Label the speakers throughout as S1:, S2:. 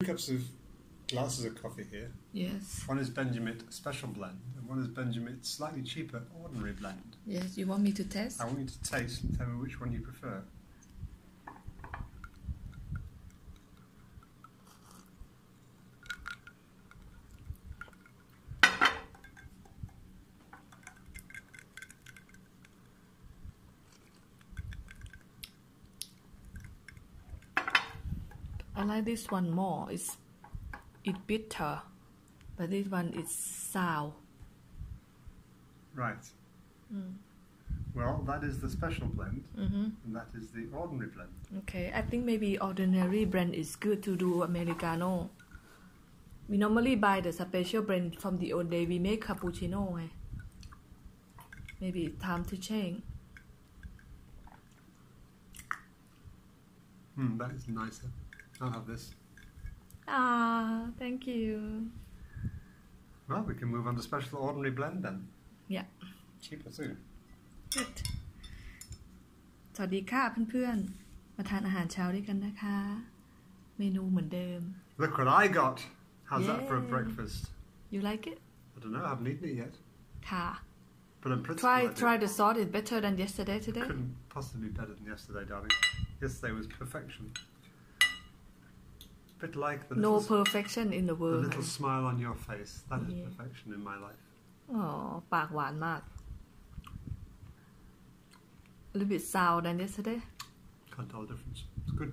S1: Two cups of glasses of coffee here.
S2: Yes.
S1: One is Benjamin Special Blend, and one is Benjamin Slightly Cheaper Ordinary Blend.
S2: Yes. You want me to test?
S1: I want you to taste and tell me which one you prefer.
S2: I like this one more. It's it bitter, but this one is sour.
S1: Right. Well, that is the Special Blend,
S2: Mm-hmm.
S1: and that is the Ordinary Blend.
S2: Okay, I think maybe ordinary blend is good to do americano. We normally buy the special blend from the old day. We make cappuccino. eh? Maybe it's time to change.
S1: Hmm, that is nicer. I'll have this.
S2: Ah, thank you.
S1: Well, we can move on to Special Ordinary Blend then.
S2: Yeah.
S1: Cheaper too.
S2: Good. สวัสดีค่ะเพื่อนๆ มาทานอาหารเช้าด้วยกันนะคะ เมนูเหมือนเดิม
S1: Look what I got! How's that for a
S2: Yay.
S1: breakfast?
S2: You like it?
S1: I don't know, I haven't eaten it yet.
S2: ค่ะ
S1: But in principle,
S2: Try
S1: I do.
S2: try the salt. It's better than yesterday today.
S1: couldn't possibly be better than yesterday, darling. Yesterday was perfection. bit like the
S2: No
S1: little,
S2: perfection in the
S1: the
S2: world.
S1: little smile on your face. That is
S2: Yeah.
S1: perfection in my life.
S2: อ๋อ ปากหวานมาก A little bit sour than yesterday.
S1: Can't tell the difference. It's good.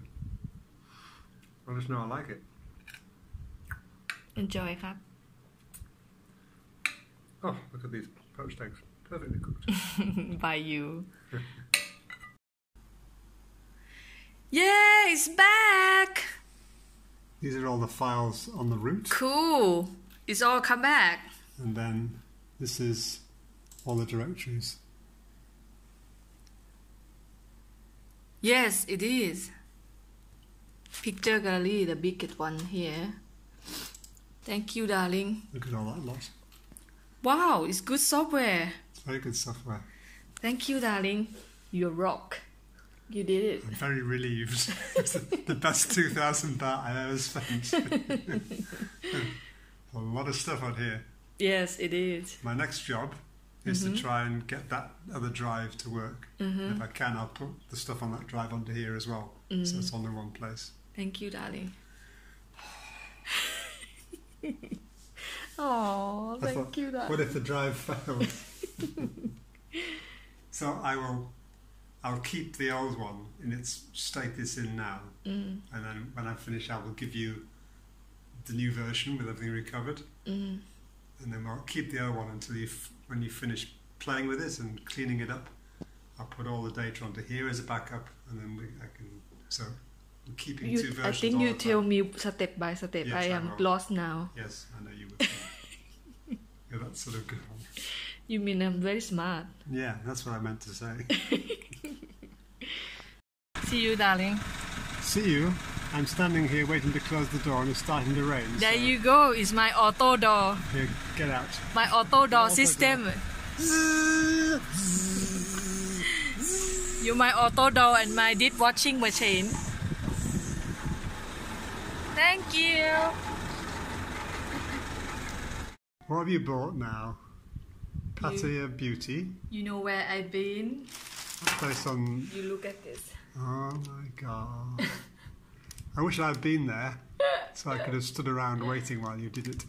S1: I just know I like it.
S2: Enjoy ครับ
S1: Oh, look at these poached eggs. Perfectly cooked.
S2: by you. yeah, it's back.
S1: these are all the files on the root.
S2: Cool. It's all come back.
S1: And then this is all the directories.
S2: Yes, it is. Picture gallery, the biggest one here. Thank you, darling.
S1: Look at all that lot.
S2: Wow, it's good software.
S1: It's very good software.
S2: Thank you, darling. You're rock. You did it.
S1: I'm very relieved. it's the best 2,000 baht I ever spent. a lot of stuff on here.
S2: Yes, it is.
S1: My next job is to mm-hmm. try and get that other drive to work. And if I can, I'll put the stuff on that drive onto here as well. So mm-hmm. it's on the one place.
S2: Thank you, darling. Oh, thank
S1: thought,
S2: you, darling.
S1: What if the drive fails? so I will, I'll keep the old one in its state it's in now,
S2: Mm,
S1: and then when I finish, I will give you the new version with everything recovered,
S2: mm.
S1: and then I'll keep the old one until you, f- when you finish playing with it and cleaning it up. I'll put all the data onto here as a backup, and then we, I can. So I'm keeping two
S2: You,
S1: versions.
S2: I think you tell
S1: time.
S2: me step by step.
S1: Yes,
S2: I am lost now.
S1: Yes, I know you would. You're that sort of girl.
S2: You mean I'm very smart.
S1: Yeah, that's what I meant to say.
S2: See you, darling.
S1: See you. I'm standing here waiting to close the door and it's starting to rain.
S2: There
S1: so
S2: you go. It's my auto door.
S1: Here, get out.
S2: My auto door
S1: Auto
S2: system. You my auto door and my did washing machine. Thank you.
S1: What have you bought now? Pattaya Beauty.
S2: You know where I've been?
S1: Place on.
S2: You look at this.
S1: Oh my God. I wish I'd been there so I could have stood around waiting while you did it.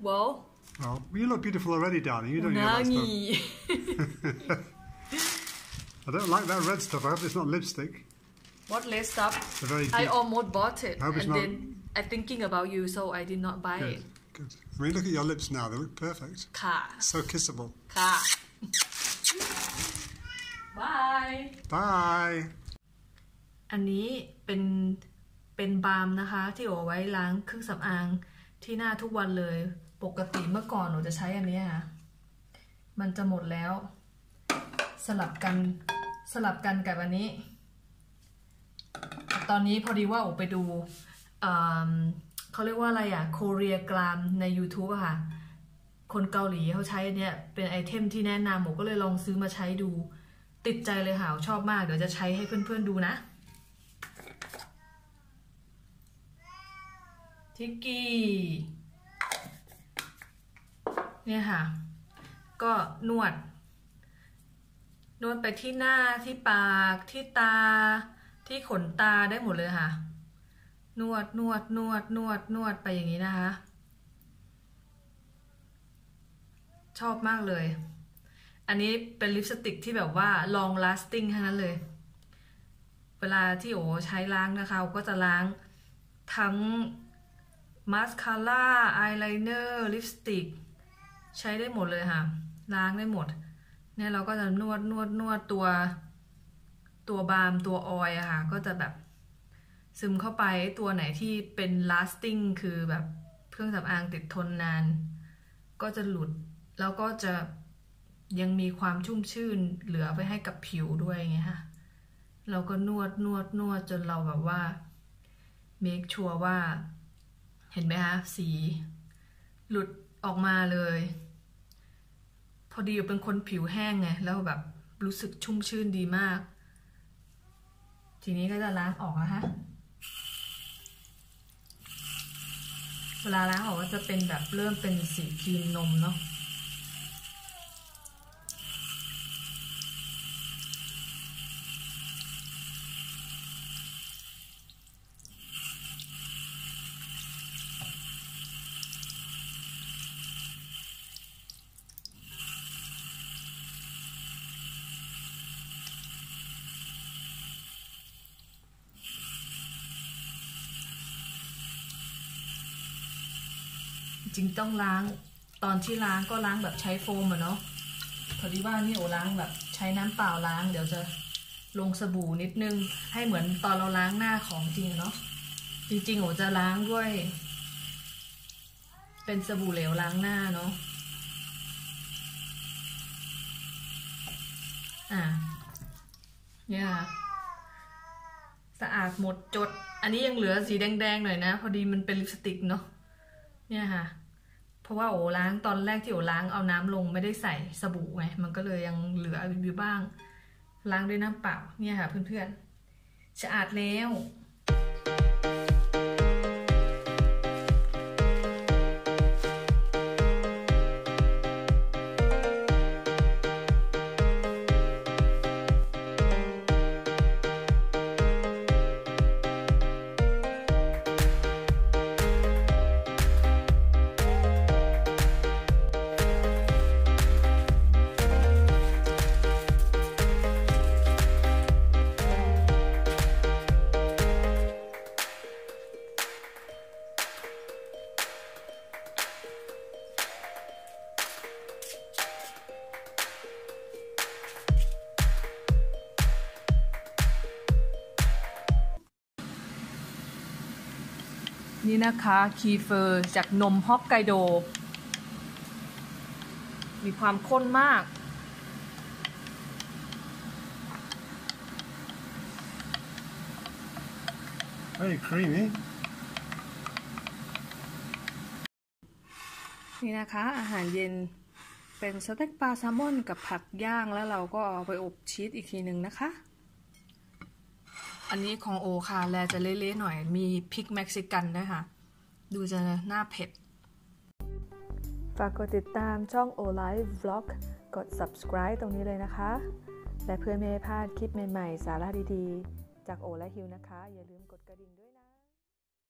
S2: Well,
S1: well, you look beautiful already, darling. You don't need that stuff. I don't like that red stuff. I hope it's not lipstick.
S2: What red stuff? I almost bought it,
S1: I
S2: and
S1: not...
S2: then I'm thinking about you, so I did not buy
S1: Good.
S2: it.
S1: Good. I mean, look at your lips now. They look perfect.
S2: Ka.
S1: So kissable.
S2: Ka. Bye.
S1: Bye.
S2: อันนี้เป็นเป็นบาล์มนะคะ ที่เอไว้ล้างเครื่องสำอางที่หน้าทุกวันเลย ปกติเมื่อก่อนหนูจะใช้อันนี้ค่ะ มันจะหมดแล้ว สลับกันสลับกันกับอันนี้ ตอนนี้พอดีว่าโอไปดูเขาเรียกว่าอะไรอะโคเรียกรามใน YouTube อะค่ะ คนเกาหลีเขาใช้อันเนี้ยเป็นไอเทมที่แนะนำผมก็เลยลองซื้อมาใช้ดู ติดใจเลยค่ะชอบมากเดี๋ยวจะใช้ให้เพื่อนๆดูนะ ทิกกี้เนี่ยค่ะ ก็นวด นวดไปที่หน้าที่ปากที่ตา ที่ขนตาได้หมดเลยค่ะ นวดนวดนวดนวดนวดไปอย่างนี้นะคะ ชอบมากเลย อันนี้เป็นลิปสติกที่แบบว่า long lasting ทั้งนั้นเลย เวลาที่โอใช้ล้างนะคะก็จะล้างทั้ง มาสคาร่าอายไลเนอร์ลิปสติกใช้ได้หมดเลยค่ะ ล้างได้หมด เนี่ยเราก็จะนวดนวดนวดตัว ตัวบาล์มตัวออยอะค่ะ ก็จะแบบซึมเข้าไปตัวไหนที่เป็น lasting คือแบบเครื่องสำอางติดทนนาน ก็จะหลุดแล้วก็จะยังมีความชุ่มชื่นเหลือไว้ให้กับผิวด้วยไงคะเราก็นวดนวดนวดจนเราแบบว่า make sure ว่า เห็นไหมคะสี หลุดออกมาเลย พอดีอยู่เป็นคนผิวแห้งไงแล้วแบบรู้สึกชุ่มชื่นดีมาก ทีนี้ก็จะล้างออกนะคะเวลาล้างออกก็จะเป็นแบบเริ่มเป็นสีครีมนมเนาะ จริงต้องล้างตอนที่ล้างก็ล้างแบบใช้โฟมอะเนาะพอดีว่านี่โอล้างแบบใช้น้ำเปล่าล้าง เดี๋ยวจะลงสบู่นิดนึง ให้เหมือนตอนเราล้างหน้าของจริงเนาะจริงๆโอจะล้างด้วย เป็นสบู่เหลวล้างหน้าเนาะอะเนี่ยสะอาดหมดจด อันนี้ยังเหลือสีแดงๆหน่อยนะ พอดีมันเป็นลิปสติกเนาะ เนี่ยค่ะ เพราะว่าโอล้างตอนแรกที่โอล้างเอาน้ำลงไม่ได้ใส่สบู่ไงมันก็เลยยังเหลืออยู่บ้าง ล้างด้วยน้ำเปล่าเนี่ยค่ะเพื่อนๆสะอาดแล้ว นี่นะคะ คีเฟอร์จากนมฮอกไกโด มีความข้นมาก
S1: Very creamy.
S2: นี่นะคะ อาหารเย็นเป็นสเต็กปลาแซลมอนกับผักย่างแล้วเราก็เอาไปอบชีสอีกทีหนึ่งนะคะ อันนี้ของโอค่ะแลจะเละๆหน่อยมีพริกเม็กซิกันด้วยค่ะ ดูจะหน้าเผ็ด ฝากกดติดตามช่อง O Live Vlog กด subscribe ตรงนี้เลยนะคะ และเพื่อไม่ให้พลาดคลิปใหม่ๆ สาระดีๆ จากโอและฮิวนะคะ อย่าลืมกดกระดิ่งด้วย